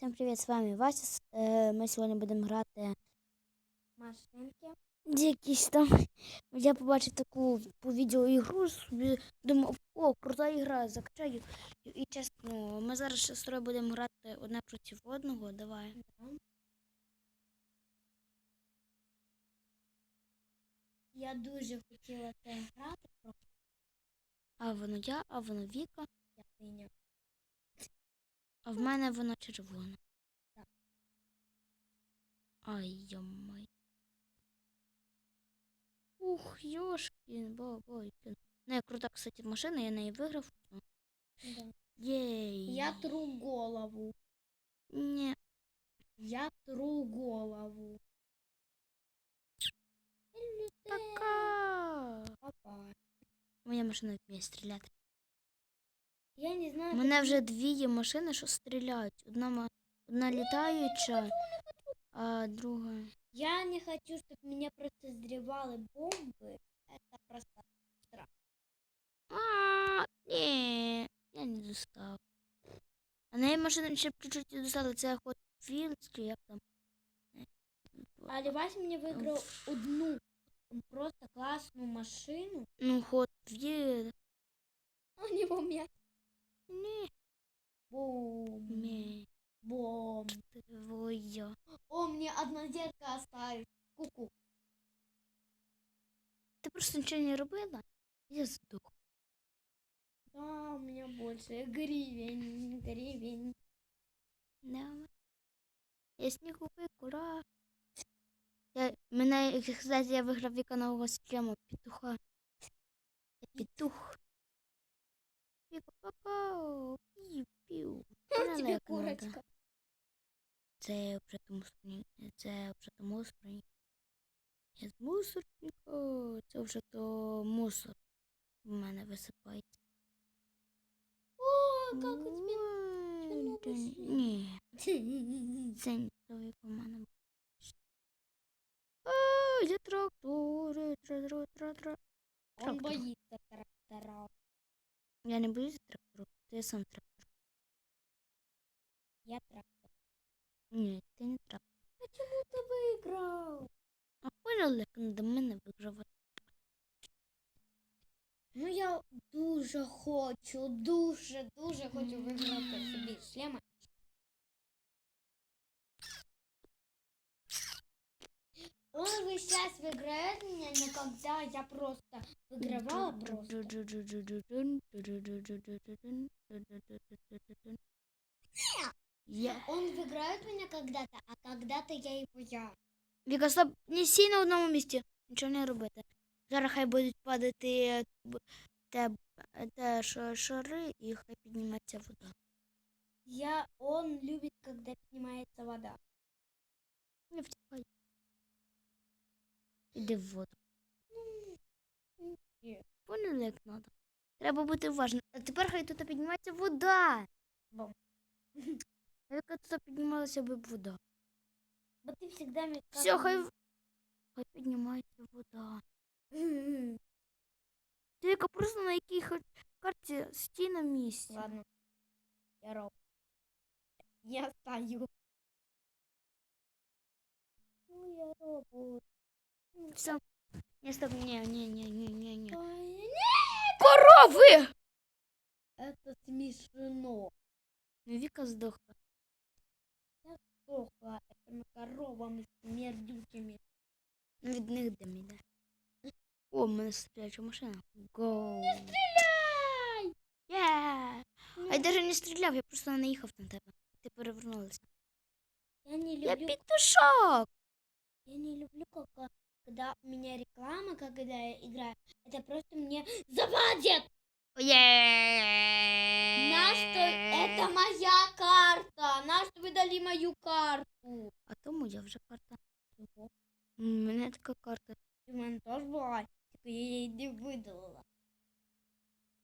Всім привіт, з вами Вася. С- Е, Ми сьогодні будемо грати Машинки. якісь там. Я побачив таку по відео ігру, собі думав, о, крута ігра, закачаю. І, чесно, ми зараз з сестрою будемо грати одне проти одного. Давай. Я дуже хотіла це грати, А воно я, а воно Віка, я синя. а в мене воно червоне. Так. Ай йомай. Ух, йошкін, бабойкін. Ну, я крута, кстати, машина, я неї виграв. Єй. Я тру голову. Ні. Я тру голову. Пока. Папа. Моя машина вміє стріляти. Я не У знаю, мене вже дві є машини, що стріляють. Одна, ма- одна літаюча, а друга. я не хочу, чтобы меня просто взрывали бомбы. Это просто А, ні, я не достав. А неї машина ще чуть-чуть не достала. Це ход Fields, чи як там. А Левась мне выиграл одну просто классную машину. Ну, ход Fields. У него мяч. Ні, Бом. ні. Бом. Твоя. О, мне одна детка оставить. Ку-ку. Ти просто нічого не робила? Я здох. Да, у меня больше гривен, гривен. Давай. Я снігу кура. Я, мене, кстати, я виграв віка нового стріму петуха. Я петух. Віка, какао. Пів, пів. У Мене тебя лайк надо. курочка. Це вже до мусорні. Це вже до мусорні. Я з мусорника. Це вже то мусор. В мене висипається. О, как у світ. Ні. Це не той у мене. А, я трактори, тра тра тра Он боится трактора. Я не боюсь трактору, то я сам трактор. Я трактор. Ні, ти не трактор. Почему ты выиграл? А понял, як до мене вигравати? Ну я дуже хочу, дуже, дуже хочу виграти собі шлема. Он весь час выиграет меня, но когда я просто выигрывала просто. Я. Он выиграет меня когда-то, а когда-то я его я. Віка, стоп, не сій на одному місці. Нічого не робити. Зараз хай будуть падати б- те, те ш- шари і хай підніметься вода. Я, он любит, когда поднимается вода. Не втікай. Іди в воду. Поняли, як треба. Треба бути уважним. А тепер хай тут піднімається вода. Бом. А Яка тут піднімалася б вода. Вот ты всегда мне Все, хай. Хай піднімається вода. Ти яка просто на якій карті стій на місці. Ладно. Я роб. Я стою. Ну, я робот. Все. Ні, стоп, ні, ні, ні, ні, ні, ні. Ой, Корови! Это смешно. Ну, Віка здохла. Плохо этими коровами смердючими. Ну, від них дим іде. О, в мене стріляча машина. Гоу. Стреляй! Yeah. Ну, А я навіть не стріляв, я просто наїхав на тебе. Ти перевернулася. Я не Я люблю, петушок. я не люблю, когда, когда у меня реклама, когда я играю. Это просто мне заводит. На что это моя карта? На что вы дали мою карту? А то моя вже карта. Чего? У мене така карта. У мене теж була, тільки я її не видалила.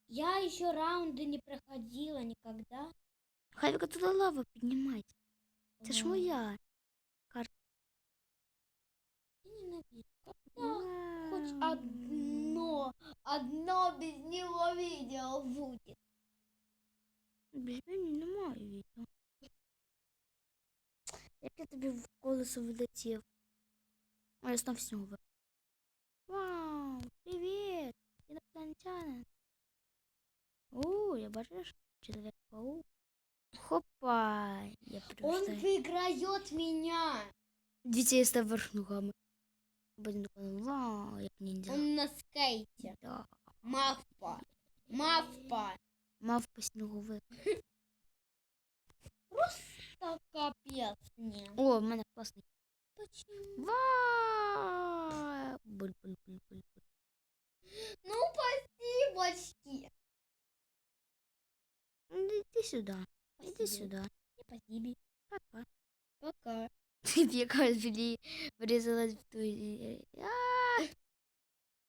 Я еще раунды не проходила никогда. Хай Віка туди лава піднімається. Це ж Ладно. моя. Я ненавижу. Когда хоть одно, одно без него видео будет. Без мене немає відео. Як я тобі в колесо влетів? А я знов снова. Вау, привіт! Інопланетянин. О, я бачиш? Человек-паук. Хопа! Я Он прирождаю. выиграет меня. Дивіться, я став верх ногами. Потім такий, вау, як ніндзя. Он на скейте. Да. Мавпа. Мавпа. Мавпа сніговик. Так капец мне. О, в мене класний. Почему? Вау! Буль-буль-буль-буль. Ну, спасибочки. Іди сюди. Іди Спасибо. сюди. Спасибо. Пока. Пока. Б якась врізалась в той.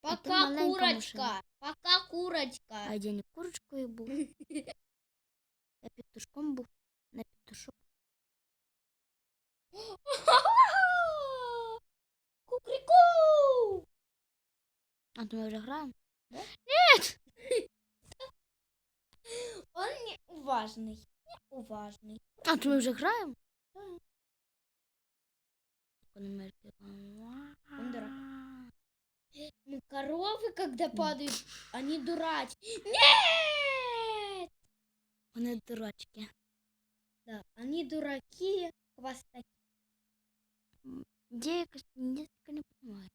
Пока, курочка. Пока, курочка. А я не курочкою був. Я петушком був. На петушок. Кукрику! А то ми вже граємо. Он неуважный. Неуважный. А то ми вже граємо. Он дурак. Ну, коровы, когда падают, они дурачки. Нет! Вони дурачки. Да, они дураки, хвостаки. Я таке не понимаю.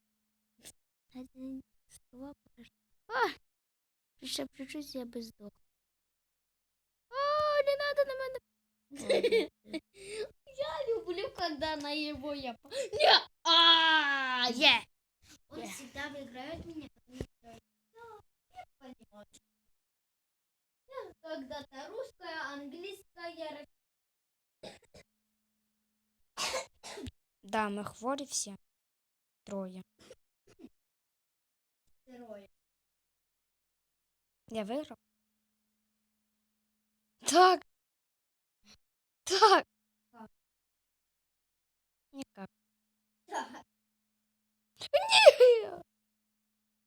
Один слова подожди. А! Чуть-чуть я би здох. О, не надо на мене. Ладно. Я люблю, когда на его я... по- Не! А, Є! Он Yeah. всегда выиграет меня, потому что... Да, я понимаю. Я когда-то русская, английская, Да, ми хворі всі. Троє. второе. Я виграв? Так. Так. Как? Никак. Да.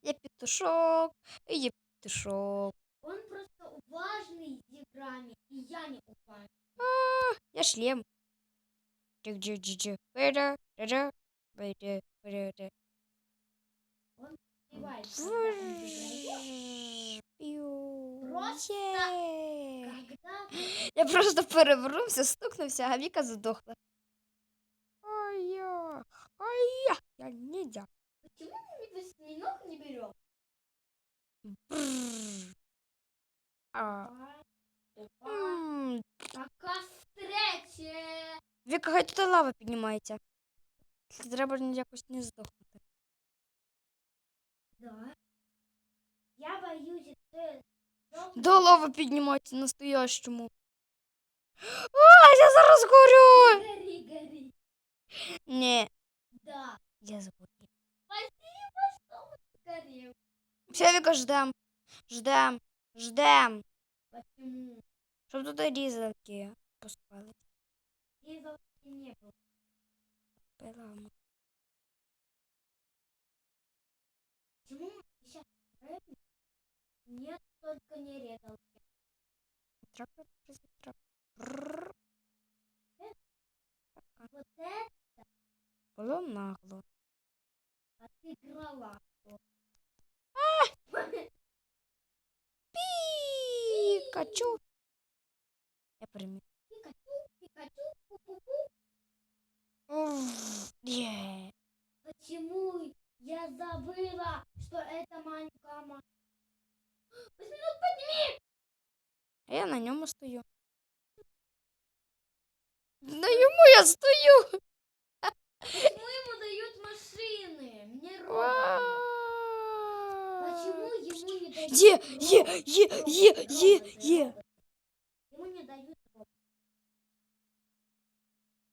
Я петушок, і я петушок. Он просто важный с играми, и я не упаю. А, я шлем. Джик-джик-джик-джик. Бэда, да-да, бэда, бэда. Сбивает, когда он выиграет. Піу. Просто Є. Когда ты Я просто перевернувся, стукнувся, а Віка задохла. Ай-я, ай-я, я ніндзя. Почему мы не восьминог не берем? А, м, Пока встрече. Віка, хай тут лава піднімається. Треба якось не здохнути. Да. Я боюсь, что... До лави піднімається настоящому. А, я зараз горю! Гори, гори. Ні, Да. я згорю. Спасибо, что он сгорел. Все, Віка, ждем. Ждем. Ждем. Почему? Щоб тут різалки пускали. Резалки не было. Пилами. Почему мы сейчас играем? Нет, только не резалки. Трактор, трактор. Бррр. Вот это Було нагло. отыграла. Пікачу. Я переміг. Пикачу, Пикачу, Є, є, є, є, є, є.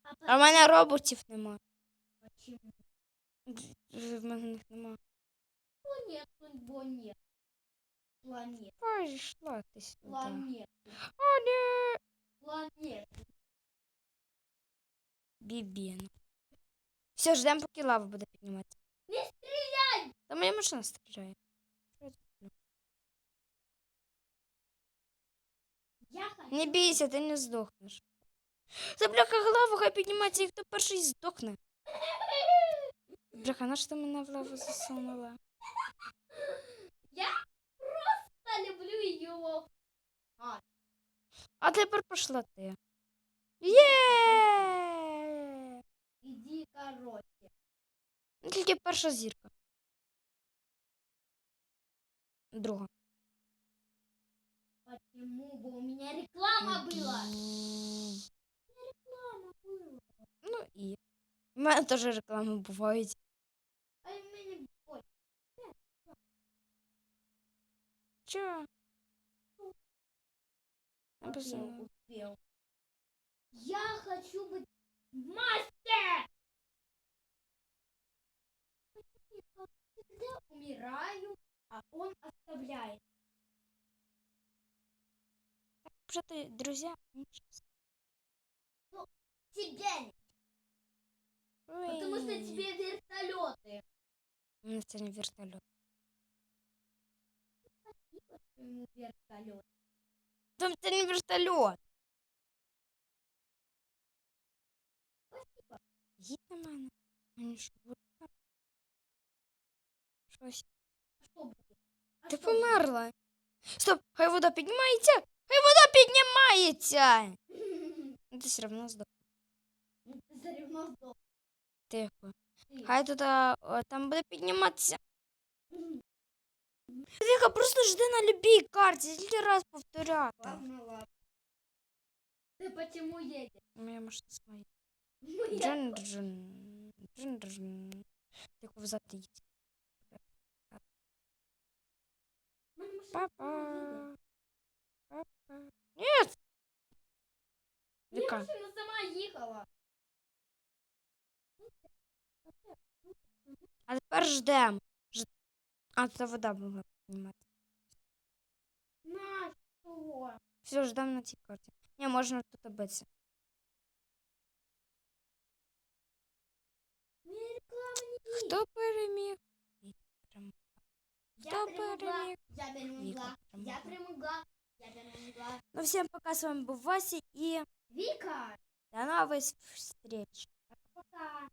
А А в мене роботів нема. В мене їх нема. Планет, планет. Планет, Пішла ти сюди. планет, ні. планет. Бібін. Все, ждемо, поки лава буде підніматися. Не стреляй! Та моя машина стріляє. Не бійся, ти не здохнеш. Це бляха глава, хай піднімається, і хто перший здохне. Бляха, на що ти мене в лаву засунула? Я просто люблю его. А тепер пішла ти. Є! Иди, короче. Тільки перша зірка. Друга. Почему бы у меня реклама была? Реклама была. Ну і. У мене теж реклами бувають. А Чого? Я хочу быть мастер. Всегда умираю, а он оставляет Вже ти, друзі? Тебя не, потому что тебе вертолеты. У мене це не вертольот. Ему вертолет. Там це не вертольот. Їдь на мене. Мені що буде там? Щось. А что будет? А Ти что будет? померла. Стоп, хай вода піднімається! Хай вода піднімається! Ти все одно здох. Заревновал сдох. Тихо. Ти. Хай тут а, о, там буде підніматися. Віка, просто жди на любій карті, тільки раз повторяти. Ладно, ладно. Ты почему едешь? Моя машина своя. Ну, Джин джин. Джин джин. Тихо взад їдь. Папа. Нет! Мне машина сама ехала. А тепер ждем. Ж... А, це вода була піднімати. На что? Все, ждем на цій карті. Не, можна тут битися. Хто переміг? Я Хто переміг? Я перемогла. Я перемогла. Я перемогла. Ну, всем пока, с вами был Вася, и Вика, до новых встреч. пока.